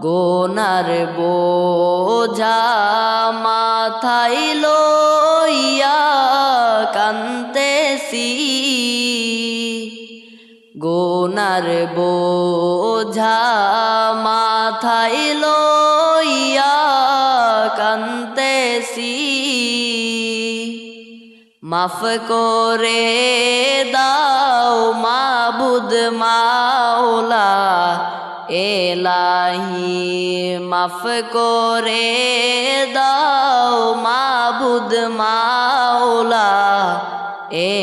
গোনার বোঝা মাথায় লইয়া কান্তেছি। গোনার বোঝা মাথায় লইয়া কান্তেছি। মাফ করে দাও মাবুদ মাওলা এলাহি মাফ করে দাও মাবুদ মাওলা।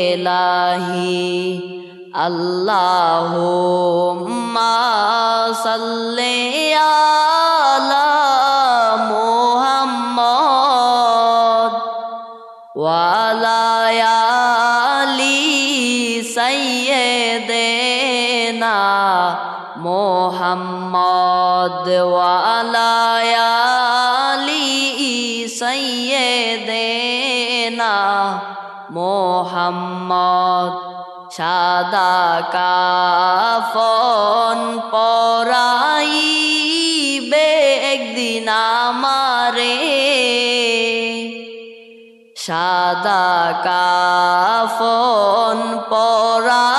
এলাহি আল্লাহ সাল্লে মোহাম্মদ ওয়ালায়ালি সাইয়েদেনা মোহাম্মদ সাদা কাফন পরাইবে একদিন আমারে। সাদা কাফন পরাইবে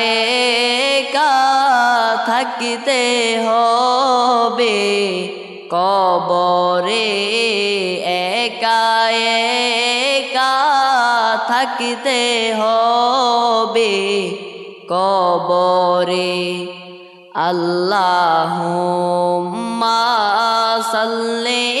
একা থাকিতে হবে। কবরে একা একা থাকিতে হবে। কবরে আল্লাহুম্মা সাল্লি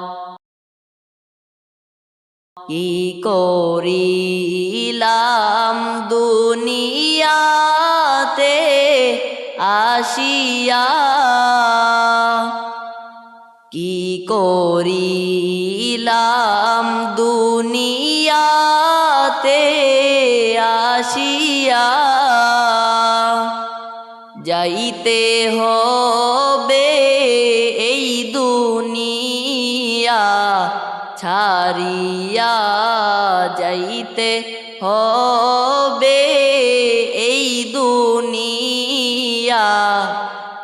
করিলাম দুনিয়াতে আসিয়া? কি করিলাম দুনিয়াতে আসিয়া? যাইতে হবে ছাড়িয়া যাইতে হবে এই দুনিয়া।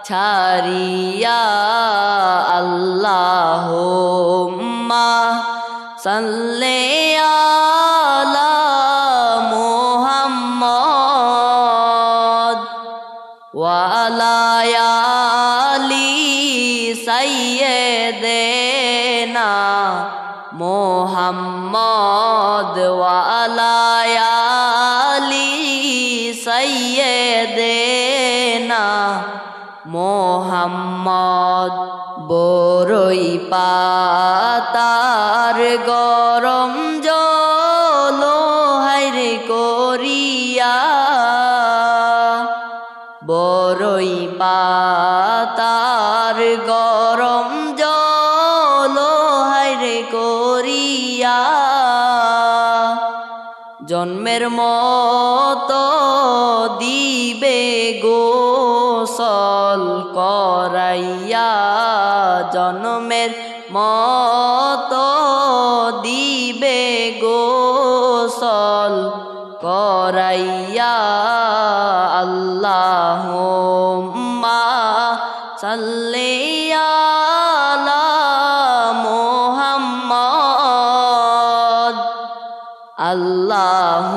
ছাড়িয়া আল্লাহ সাল্লে মোহাম্মদ ওয়ালায়ালি সাইয়্যিদেনা মোহাম্মদ বরই পাতার গরম জল হাইরে করিয়া। বরই পাতার গরম জন্মের মত দিবে গোসল করাইয়া জন্মের মতো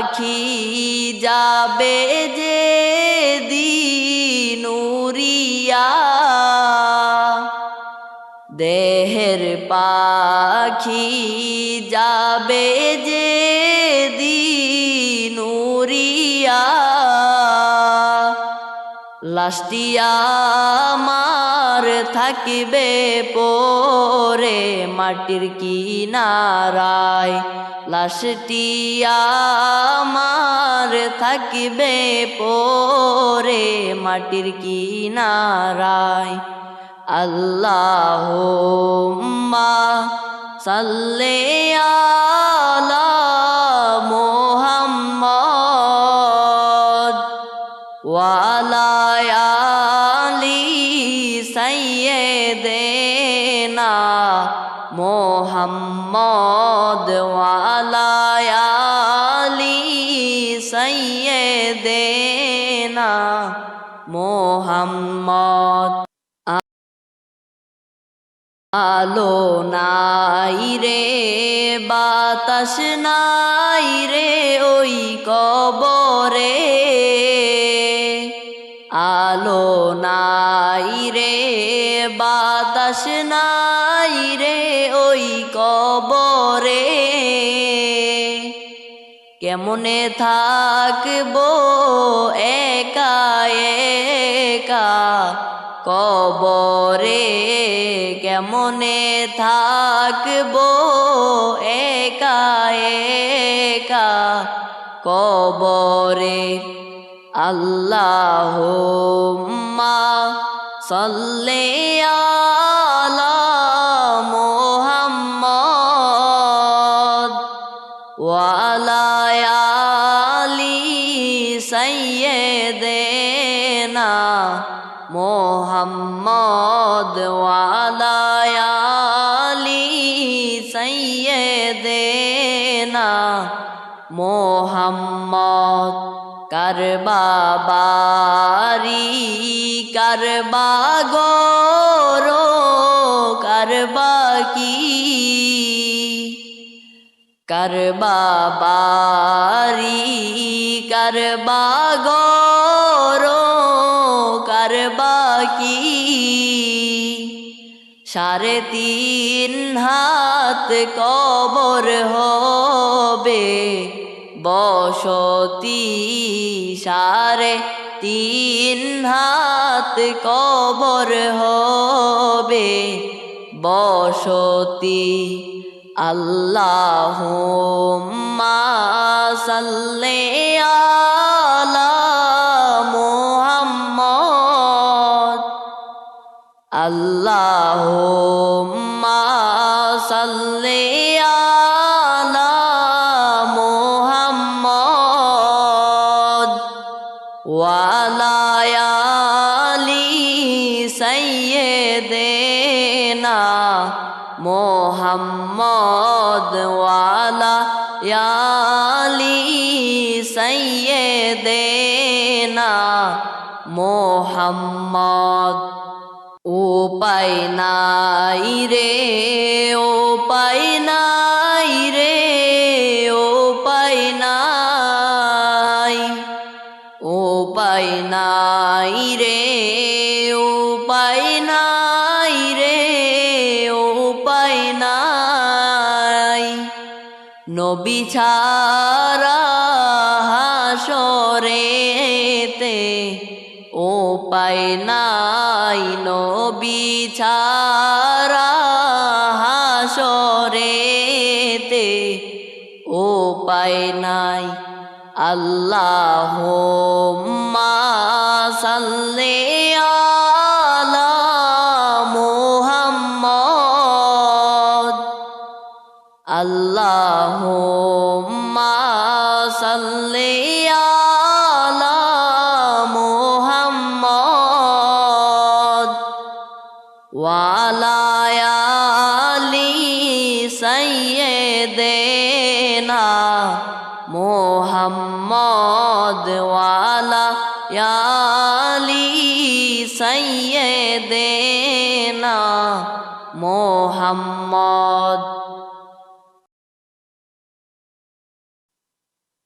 পাখি যাবে যে দিনুরিয়া দেহের পাখি যাবে যে দিনুরিয়া লাস্টিয়া মার থাকিবে পরে মাটির কিনারায়। লাশটিয়া মার থাকিবে পরে মাটির কিনারায়। আল্লাহ সাল্লে আলা মোহাম্মদ ওয়ালা আলি সাইয়্যিদিনা মোহাম্মদ। মোহাম্মদ। আলো নাই রে, বাতাস নাই রে ওই কবরে। আলো নাই রে, বাতাস নাই রে ওই কবরে। কেমনে থাকব একা একা? কবরে কেমনে থাকব একা একা? কবরে আল্লাহ সাল্লে মোহাম্মদ কারবা বারি, কারবা গরো, কারবা কি? কারবা বারি, কারবা গরো, কারবা কি? সাড়ে তিন হাত কবর হবে বসতি সারে তিন হাত কবর হবে। বসতি আল্লাহ সাল্লে আলা মোহাম্মদ। আল্লাহ সাল্লে মোহাম্মদ ওয়ালা আলি সাইয়্যিদিনা মোহাম্মদ উপায় নাই রে ও নাই নবী ছাড়া হাসরেতে উপায় নাই নবী ছাড়া হাসরেতে উপায় নাই। আল্লাহ সাল্লে মুহাম্মদ ওয়ালা আলি সাইয়্যিদিনা মুহাম্মদ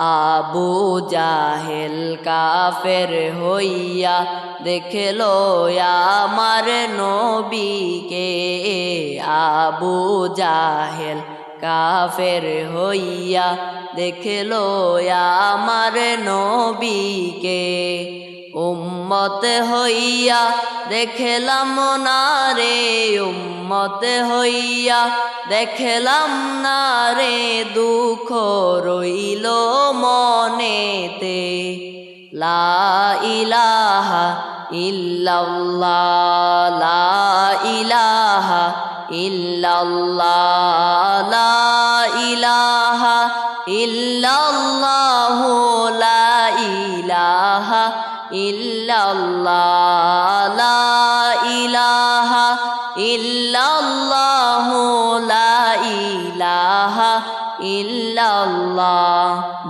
আবু জাহেল কাফের হইয়া দেখল আমার নবীকে। আবু জাহেল কাফের হইয়া দেখল আমার নবীকে। উম্মত হইয়া দেখলাম না রে, উম্মত হইয়া দেখলাম না রে, দুঃখ রইল মনেতে। লা ইলাহা ইল্লাল্লাহ, লা ইলাহা ইল্লাল্লাহ ইলাহা লা ইলাহা ইল্লাল্লাহ ইলাহা লা ইলাহা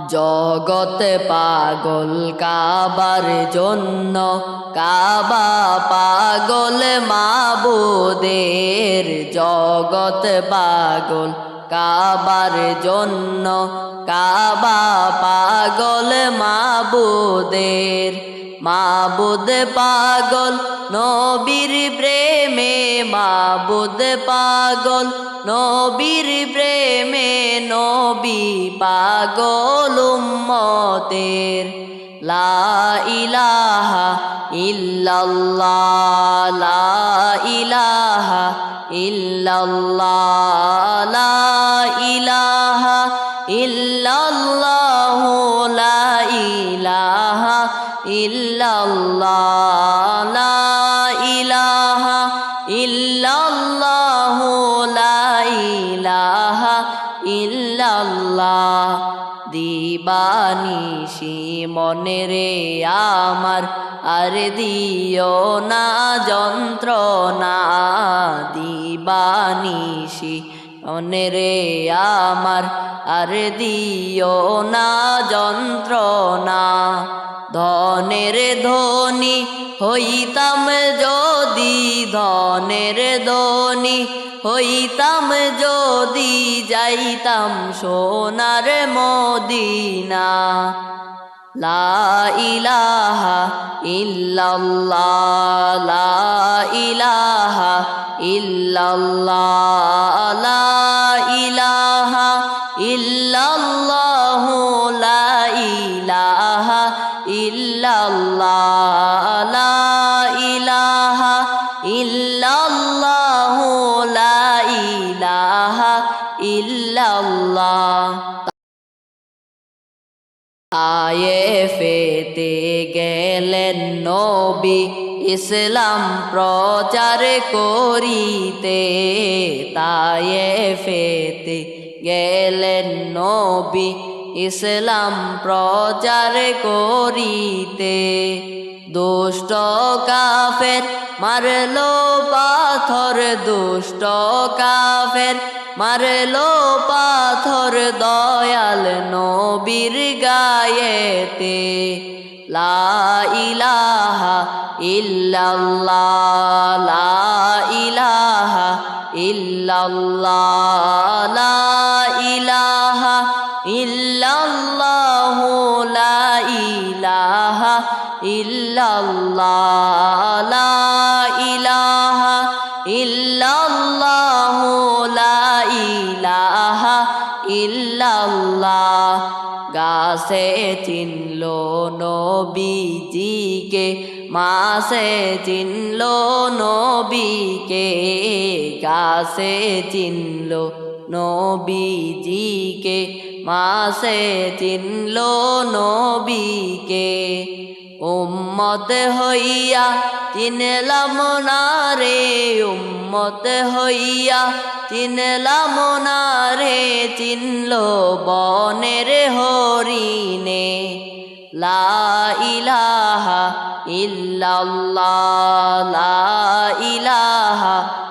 জগত পাগল কাবার জন্য, কাবা পাগল মাবুদের। জগত পাগল কাবার জন্য, কাবা পাগল মাবুদের। মাবুদ পাগল, নবীর প্রেমে মাবুদ পাগল, নবীর প্রেমে নবী পাগল উম্মতের। লা ইলাহা ইল্লাল্লাহ, লা ইলাহা ইল্লাল্লাহ ইল্লাল্লাহ লা ইলাহা ইল্লাল্লাহ, লা ইলাহা ইল্লাল্লাহ। দিবানিশি মনে রে আমার, আর দিও না যন্ত্রণা। দিবানিশি মনে রে আমার, আর দিও না যন্ত্রণা। ধনের ধনী হইতাম যদি, ধনের ধনী হইতাম যদি, যাইতাম সোনার মদিনা। লা ইলাহা ইল্লাল্লাহ, লা ইলাহা ইল্লাল্লাহ ইলাহা ইল্লাল্লাহ, লা ইলাহা ইল্লাল্লাহ, লা ইলাহা ইল্লাল্লাহ। আয়ে ফেতে গেলেন নবী, ইসলাম প্রচার করিতে। তায়ে ফেতে গেলেন নবী ইসলাম প্রচার করিতে দুষ্ট কাফের মারলো পাথর, দুষ্ট কাফের মারলো পাথর দয়াল নবীর গায়েতে। লা ইলাহা ইল্লাল্লাহ, লা ইলাহা ইল্লাল্লাহ, লা ইলাহা ইল্লাল্লাহ লা ইলাহা ইল্লাল্লাহ, লা ইলাহা ইল্লাল্লাহ লা ইলাহা ইল্লা ইল্লাল্লাহ। গাছে চিনল নবীজিকে মাসে চিনল নবীকে, গাছে চিনল নবীজিকে, মাসে চিনল নবীকে। উম্মত হইয়া চিনলাম না রে উম্মত হইয়া চিনলাম না রে চিনল বনের হরিণে। লা ইলাহা ইল্লাল্লাহ, লা ইলাহা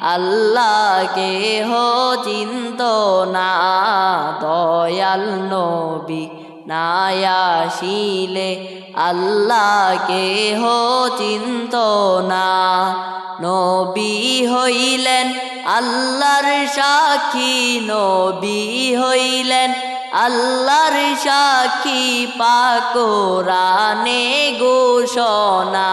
আল্লাহকে হো চিন্ত না, দয়াল নবী নায়াশিলে আল্লাহকে হো চিন্ত না, নবী হইলেন আল্লাহর সাক্ষী, নবী হইলেন আল্লাহর সাক্ষী পাকোরানে ঘোষণা।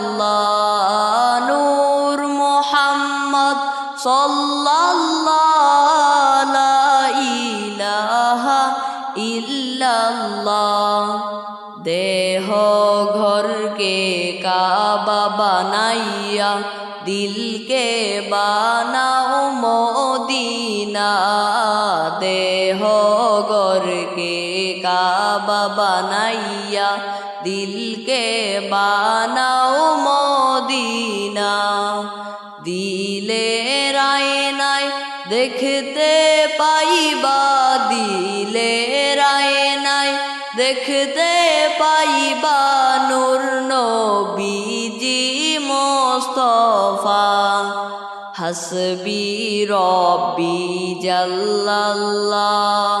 আল্লাহ নূর মোহাম্মদ ইলাহা ইল্লাল্লাহ। দেহ ঘরকে কাবা বানাইয়া দিলকে বানাও মদিনা। দেহ গরকে কাবা বানাইয়া দিলকে বানাও মদিনা। দিলে রায় নাই দেখতে পাইবা, দিলে রায় নাই দেখতে পাইবা নূর নবীজি মোস্তফা। হাসবি রব্বি জাল্লাল্লাহ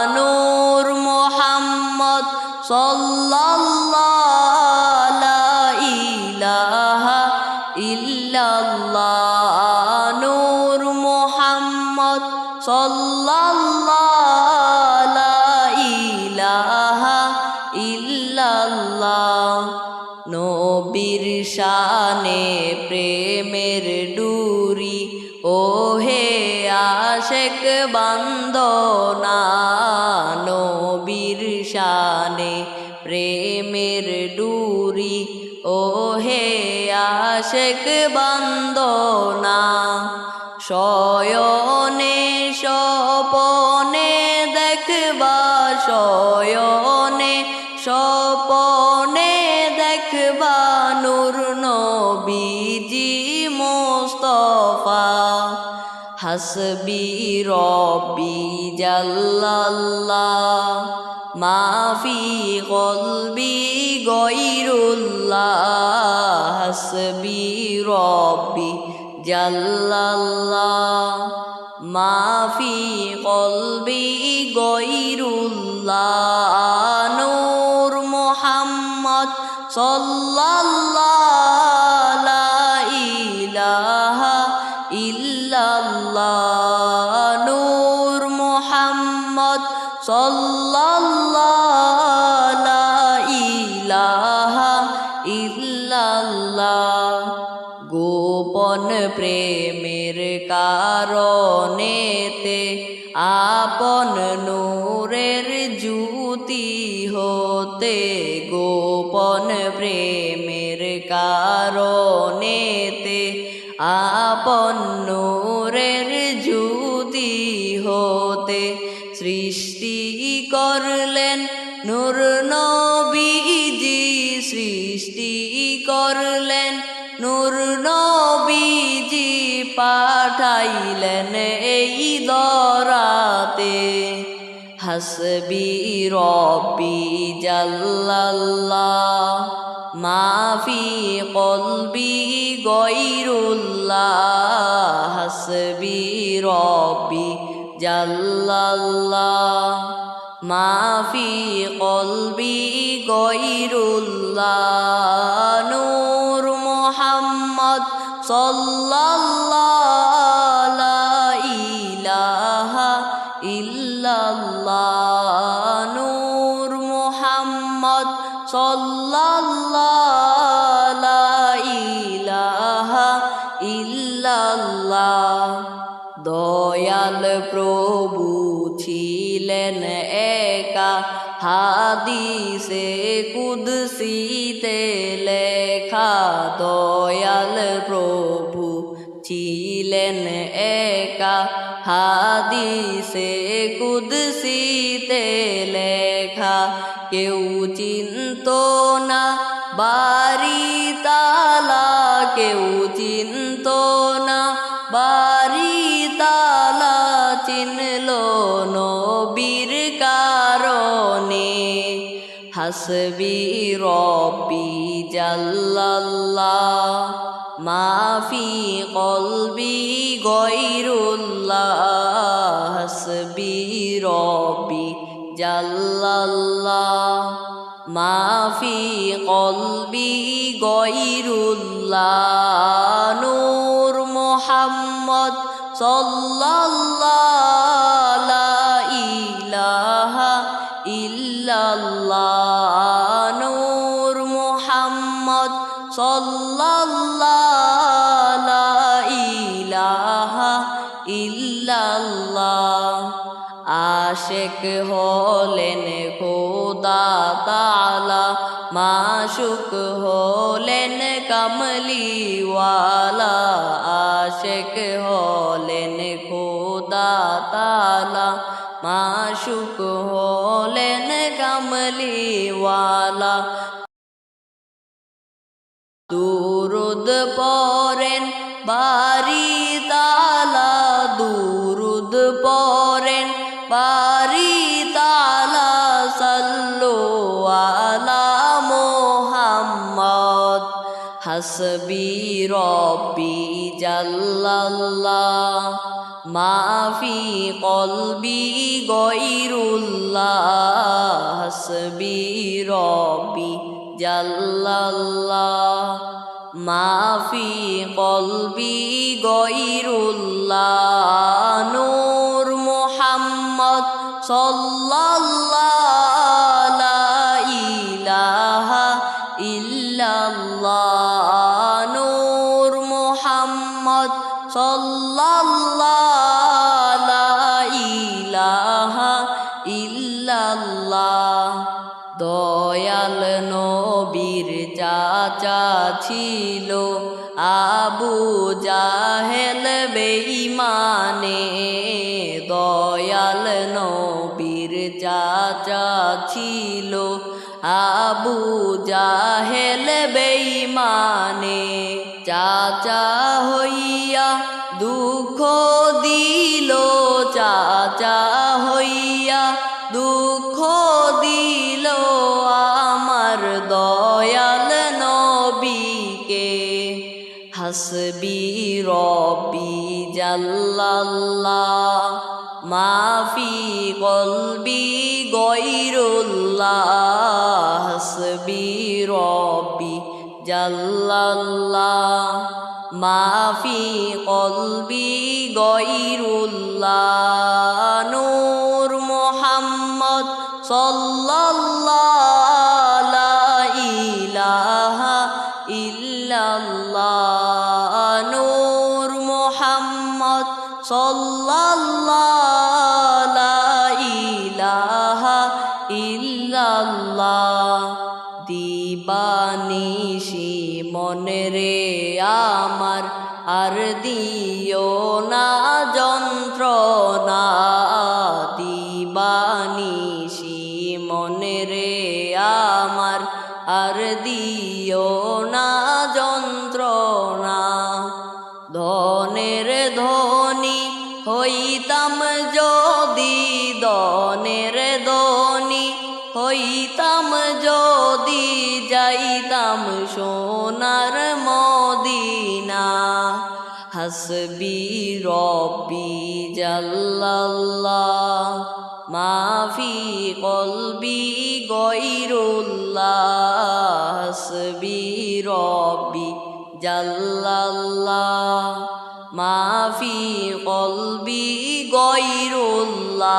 নূর আশেক বান্দনা নবীর শানে প্রেমের ডুরি। ও হে আশেক বান্দনা শয়নে হাসবি রবি জাল্লাল্লাহ মাফি কলবি গয়রুল্লাহ হাসবি রবি জাল্লাল্লাহ মাফি কলবি গয়রুল্লাহ মোহাম্মদ ইলাহা গোপন প্রেমের কারণেতে আপন নূরের জুতি হতে গোপন প্রেমের কারণেতে আপন নূরের পাঠাইলেন এই দরাতে, হাসবি রব্বি জাল্লাল্লাহ, মাফি কলবি গৈরুল্লাহ, হাসবি রব্বি জাল্লাল্লাহ, মাফি কলবি গৈরুল্লাহ, নূর মোহাম্মদ সাল্লাল্লাহ প্রভু ছিলেন একা হাদিসে কুদসিতে লেখা দয়াল প্রভু ছিলেন একা হাদিসে কুদসিতে লেখা কেউ চিন্ত না বাড়ি তালা কেউ চিন্ত না বাড়ি হাসবি রব্বি জাল্লাল্লাহ, মাফি কলবি গৈরুল্লাহ হাসবি রব্বি জাল্লাল্লাহ, মাফি কলবি গৈরুল্লাহ নূর মোহাম্মদ সাল্লাল্লাহ ইল্লাল্লাহ, নূর মোহাম্মদ সাল্লাল্লাহ, লা ইলাহা ইল্লাল্লাহ। আশেক হলেন খোদা তালা মাশুক হলেন কমলিওয়ালা। আশেক হলেন খোদা তালা মাশুক কমলিওয়ালা দুরুদ পরেন বাড়ি তালা। দুরুদ পরেন বাড়ি তালা। সাল্লু আলা মোহাম্মদ। হাসবি রব্বি জাল্লাল্লাহ। মাফি কলবি গৈরুল্লাহ হসবি রবি জাল্লাল্লাহ। মাফি কলবি গৈরুল্লাহ নূর মোহাম্মদ সাল্লাল্লাহ চাচা ছিল। আবু জাহেল বেঈমানে দয়াল নবীর চাচা ছিল। আবু জাহেল বেঈমানে চাচা জাল্লাল্লাহ মাফি কলবি গৈরুল্লাহ হাসবি রব্বি জাল্লাল্লাহ মাফি কলবি গয়রুল্লাহ নূর মোহাম্মদ সাল্লাল্লাহ ইল্লাল্লাহ দিবানিশি মনে রে আমার, আর দিও না যন্ত্রণা। দিবানিশি মনে রে আমার, আর দিও না যন্ত্রণা। হাসবি রব্বি জাল্লাল্লাহ, মাফি কলবি গৈরুল্লাহ হাসবি রব্বি জাল্লাল্লাহ, মাফি কলবি গৈরুল্লাহ,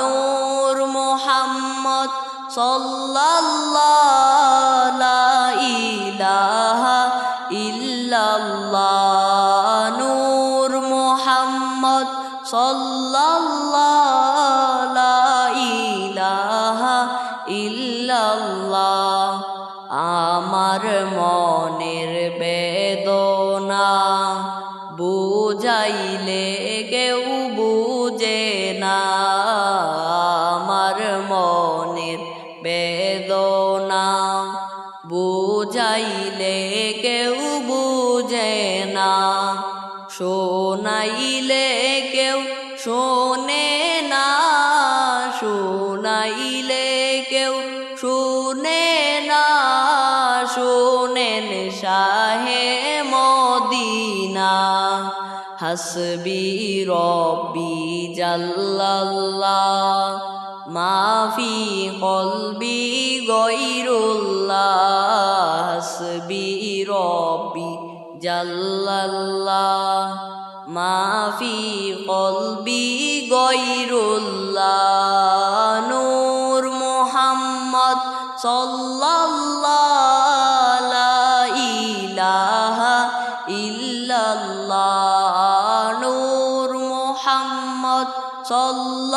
নূর মোহাম্মদ সাল্লাল্লাহ শোনাইলে কেউ শুনে না, শুনেন শাহে মদিনা। হাসবি রব্বি জাল্লাল্লাহ, মাফি কলবি গৈরুল্লাহ হাসবি রব্বি জাল্লাল্লাহ, মাফি কলবি গৈরুল্লাহ صلى الله لا إله إلا الله نور محمد صلى